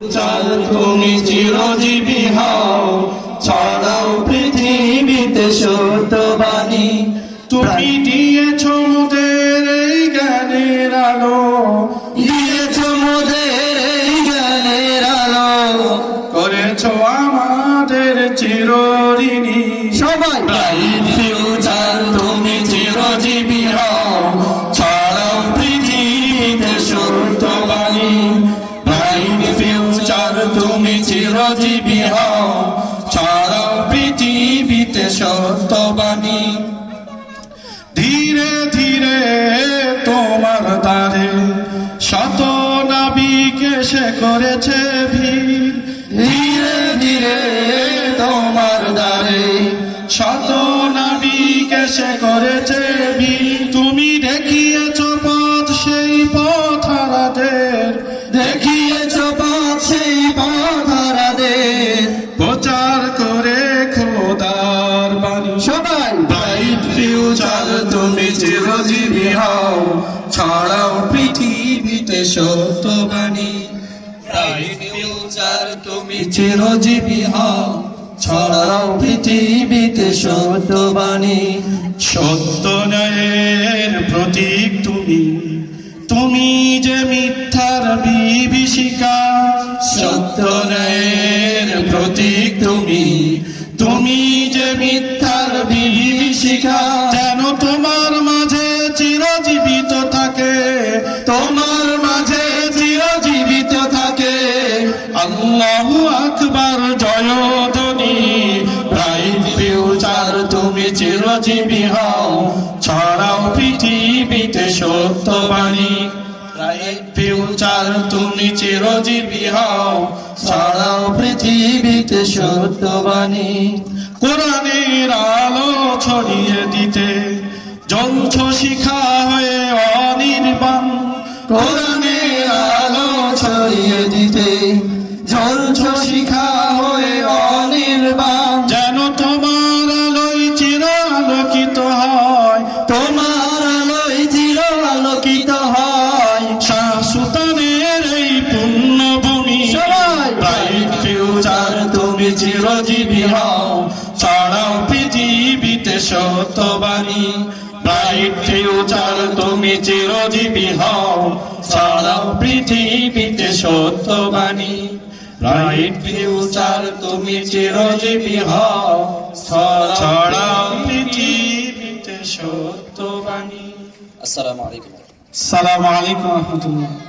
চাল তুমি চিরজীবী হও ছড়াও পৃথিবীতে সত্যবাণী। তুমি দিয়েছ মোদের এই জ্ঞানের আলো দিয়েছ মোদের এই জ্ঞানের আলো করেছ আমাদের চিরঋণী। সবাই। সত্যবাণী ধীরে ধীরে তোমার দ্বারে শত নাবিকে সে করেছে ভিড়। ধীরে ধীরে তোমার ফিউচার তুমি চিরজীবী হও। ছড়াও পৃথিবীতে সত্যবাণী। ফিউচার তুমি চিরজীবী হও। ছড়াও পৃথিবীতে সত্যবাণী। সত্য ন্যায়ের প্রতীক তুমি। তুমি যে মিথ্যার বিভীষিকা। সত্য ন্যায়ের প্রতীক তুমি। তুমি যে মিথ্যার বিভীষিকা। তোমার মাঝে চিরজীবিত থাকে। আল্লাহ আকবার, জয়ধ্বনি। ব্রাইট ফিউচার তুমি চিরজীবী হও। ছড়াও পৃথিবীতে সত্যবাণী। ব্রাইট ফিউচার তুমি চিরজীবী হও। ছড়াও পৃথিবীতে সত্যবাণী। কোরআনের আলো ছড়িয়ে দিতে। যন্ত্র শিখা হয়ে অনির্বাণ কোরআনের আলো ছড়িয়ে দিতে। ঝলছ শিখা হয়ে অনির্বাণ। যেন তোমার আলোয় চির আলোকিত হয়। তোমার আলোয় চির আলোকিত হয়। শাহ সুতানের এই পুণ্যভূমি। সবাই। ফিউচার তুমি চিরজীবী হও। ছড়াও পৃথিবীতে সত্যবাণী। ব্রাইট ফিউচার তুমি চিরজীবী হও। সারা পৃথিবীতে সত্যবাণী। ব্রাইট ফিউচার তুমি চিরজীবী হও। সারা পৃথিবীতে সত্যবাণী। আসসালামু আলাইকুম। আসসালামু আলাইকুম রহমতুল্লাহ।